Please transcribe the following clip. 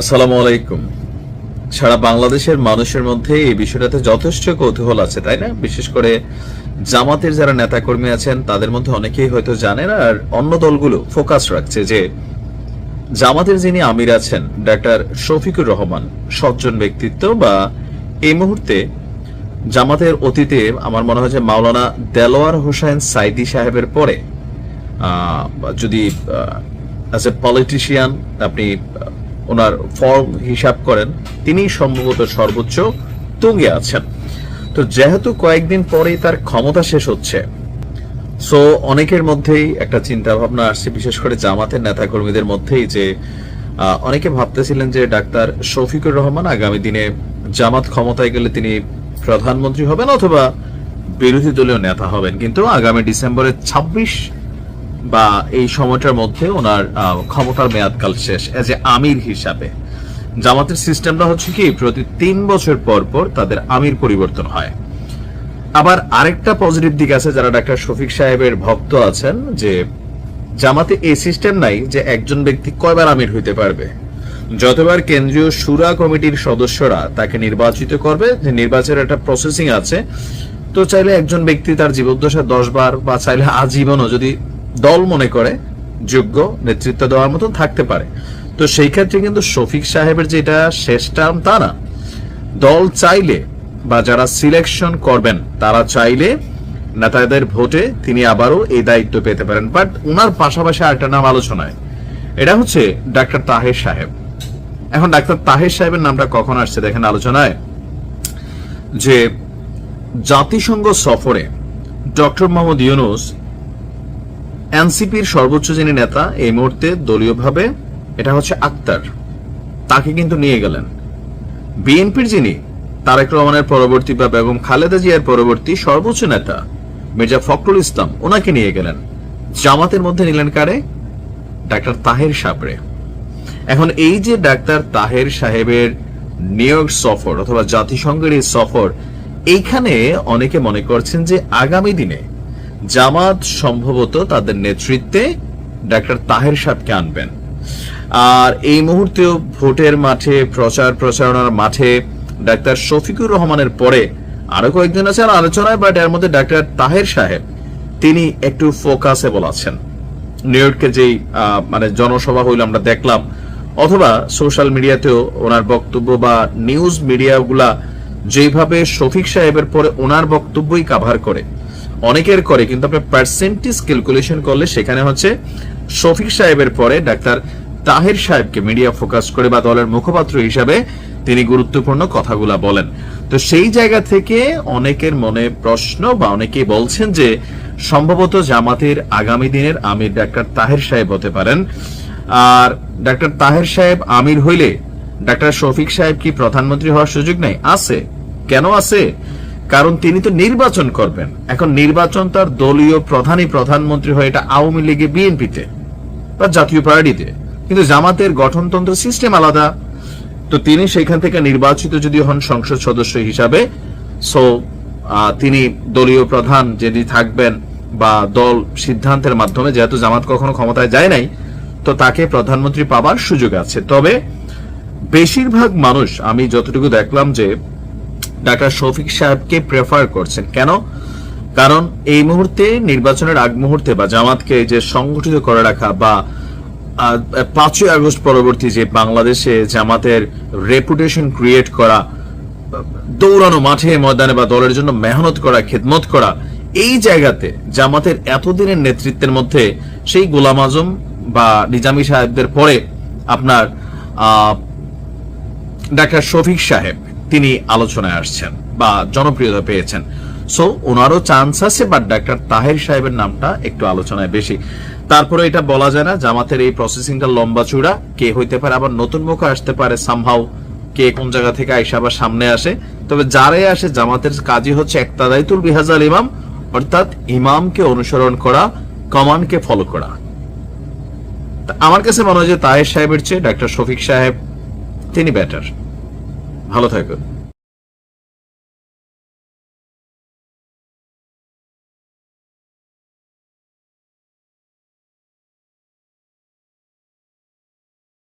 আসসালামু আলাইকুম। সারা বাংলাদেশের মানুষের মধ্যে এই বিষয়টাতে যথেষ্ট কৌতূহল আছে, তাই না? বিশেষ করে জামাতের যারা নেতাকর্মী আছেন, তাদের মধ্যে অনেকেই হয়তো জানেন আর অন্য দলগুলো ফোকাস রাখছে যে জামাতের যিনি আমির আছেন, ডাক্তার শফিকুর রহমান, সজ্জন ব্যক্তিত্ব বা এই মুহূর্তে জামাতের অতীতে আমার মনে হয় যে মাওলানা দেলোয়ার হোসেন সাইদি সাহেবের পরে যদি অ্যাজ এ পলিটিশিয়ান আপনি ওনার ফর্ম হিসাব করেন তিনি সম্ভবত সর্বোচ্চ তুঙ্গে আছেন। তো যেহেতু কয়েকদিন পরেই তার ক্ষমতা শেষ হচ্ছে সো অনেকের মধ্যেই একটা চিন্তা ভাবনা আসছে, বিশেষ করে জামাতের নেতাকর্মীদের মধ্যেই যে অনেকে ভাবতেছিলেন যে ডাক্তার শফিকুর রহমান আগামী দিনে জামাত ক্ষমতায় গেলে তিনি প্রধানমন্ত্রী হবেন অথবা বিরোধী দলীয় নেতা হবেন। কিন্তু আগামী ডিসেম্বরের ছাব্বিশ বা এই সময়টার মধ্যে ওনার ক্ষমতার মেয়াদকাল শেষ এজ এ আমির হিসাবে। জামাতের সিস্টেমটা হচ্ছে কি, প্রতি তিন বছর পর পর তাদের আমির পরিবর্তন হয়। আবার আরেকটা পজিটিভ দিক আছে, যারা ডাক্তার শফিক সাহেবের ভক্ত আছেন, যে জামাতে এই সিস্টেম নাই যে একজন ব্যক্তি কয়বার আমির হইতে পারবে। যতবার কেন্দ্রীয় সুরা কমিটির সদস্যরা তাকে নির্বাচিত করবে, যে নির্বাচনের একটা প্রসেসিং আছে, তো চাইলে একজন ব্যক্তি তার জীবদ্দশা দশ বার বা চাইলে আজীবনও যদি দল মনে করে, যোগ্য নেতৃত্ব দেওয়ার মতো থাকতে পারে। তো সেই ক্ষেত্রে কিন্তু শফিক সাহেবের যেটা শেষ টার্ম তা না। দল চাইলে বা যারা সিলেকশন করবেন, তারা চাইলে নেতাদের ভোটে তিনি আবারও এই দায়িত্ব পেতে পারেন। বাট উনার পাশাপাশি আরেকটা নাম আলোচনায়। এটা হচ্ছে ডাক্তার তাহের সাহেব। এখন ডাক্তার তাহের সাহেবের নামটা কখন আসছে দেখেন আলোচনায়? যে জাতিসংঘ সফরে ডক্টর মোহাম্মদ ইউনুস এনসিপির সর্বোচ্চ যিনি নেতা, এই মুহূর্তে দলীয়ভাবে এটা হচ্ছে আক্তার। তাকে কিন্তু নিয়ে গেলেন। বিএনপির যিনি, তারেক রহমানের পরবর্তী বা বেগম খালেদা জিয়ার পরবর্তী সর্বোচ্চ নেতা, মির্জা ফখরুল ইসলাম, ওনাকে নিয়ে গেলেন। জামাতের মধ্যে নিলেন কারে? ডাক্তার তাহের সাবরে। এখন এই যে ডাক্তার তাহের সাহেবের নিউ সফর অথবা জাতিসংঘের এই সফর, এইখানে অনেকে মনে করছেন যে আগামী দিনে জামাত সম্ভবত তাদের নেতৃত্বে ডাক্তার তাহের সাহেবকে আনবেন। আর এই মুহূর্তেও ভোটের মাঠে, প্রচার প্রচারণার মাঠে ডাক্তার শফিকুর রহমানের পরে আরও কয়েকজন আছে আর আলোচনায় বাট এর মধ্যে ডাক্তার তাহের সাহেব, তিনি একটু ফোকাসেবল আছেন। নিউ ইয়র্কে যেই মানে জনসভা হইল আমরা দেখলাম, অথবা সোশ্যাল মিডিয়াতেও ওনার বক্তব্য বা নিউজ মিডিয়াগুলা যেভাবে শফিক সাহেবের পরে ওনার বক্তব্যই কাভার করে অনেকের করে, কিন্তু আপনি পার্সেন্টেজ ক্যালকুলেশন করলে সেখানে হচ্ছে শফিক সাহেবের পরে ডাক্তার তাহের সাহেবকে মিডিয়া ফোকাস করে বা দলের মুখপাত্র হিসাবে তিনি গুরুত্বপূর্ণ কথাগুলা বলেন। তো সেই জায়গা থেকে অনেকের মনে প্রশ্ন বা অনেকেই বলছেন যে সম্ভবত জামাতের আগামী দিনের আমির ডাক্তার তাহের সাহেব হতে পারেন। আর ডাক্তার তাহের সাহেব আমির হইলে ডাক্তার শফিক সাহেব কি প্রধানমন্ত্রী হওয়ার সুযোগ নেই? আছে। কেন আছে? কারণ তিনি তো নির্বাচন করবেন। এখন নির্বাচন তার দলীয় প্রধানই প্রধানমন্ত্রী হয়ে এটা আওয়ামী লীগে, বিএনপিতে বা জাতীয় পার্টিতে। কিন্তু জামাতের গঠনতন্ত্র সিস্টেম আলাদা। তো তিনি সেখান থেকে নির্বাচিত যদি হন সংসদ সদস্য হিসাবে সো তিনি দলীয় প্রধান যিনি থাকবেন বা দল সিদ্ধান্তের মাধ্যমে, যেহেতু জামাত কখনো ক্ষমতায় যায় নাই, তো তাকে প্রধানমন্ত্রী পাবার সুযোগ আছে। তবে বেশিরভাগ মানুষ, আমি যতটুকু দেখলাম যে ডাক্তার শফিক সাহেবকে প্রেফার করছেন। কেন? কারণ এই মুহূর্তে নির্বাচনের আগ মুহূর্তে বা জামাতকে যে সংগঠিত করে রাখা বা পাঁচই আগস্ট পরবর্তী যে বাংলাদেশে জামাতের রেপুটেশন ক্রিয়েট করা, দৌড়ানো, মাঠে, ময়দানে বা দলের জন্য মেহনত করা, খেদমত করা, এই জায়গাতে জামাতের এতদিনের নেতৃত্বের মধ্যে সেই গোলাম আজম বা নিজামী সাহেবদের পরে আপনার ডাক্তার শফিক সাহেব তিনি আলোচনায় আসছেন বা জনপ্রিয়তা পেয়েছেন। সো, ওনারও চান্স আছে বাট ডাক্তার তাহের সাহেবের নামটা একটু আলোচনায় বেশি। তারপরে এটা বলা যায় না, জামাতের এই প্রসেসিংটা লম্বা চূড়া, কে হইতে পারে আবার নতুন মুখ আসতে পারে সামহাও কে কোন জায়গা থেকে আইসা আবার সামনে আসে। তবে যারাই আসে, জামাতের কাজই হচ্ছে একতাদাইতুল বিহাজাল ইমাম, অর্থাৎ ইমামকে অনুসরণ করা, কমান্ডকে ফলো করা। আমার কাছে মনে হয় যে তাহের সাহেবের চেয়ে ডাক্তার শফিক সাহেব, তিনি বেটার ভালো থাকুন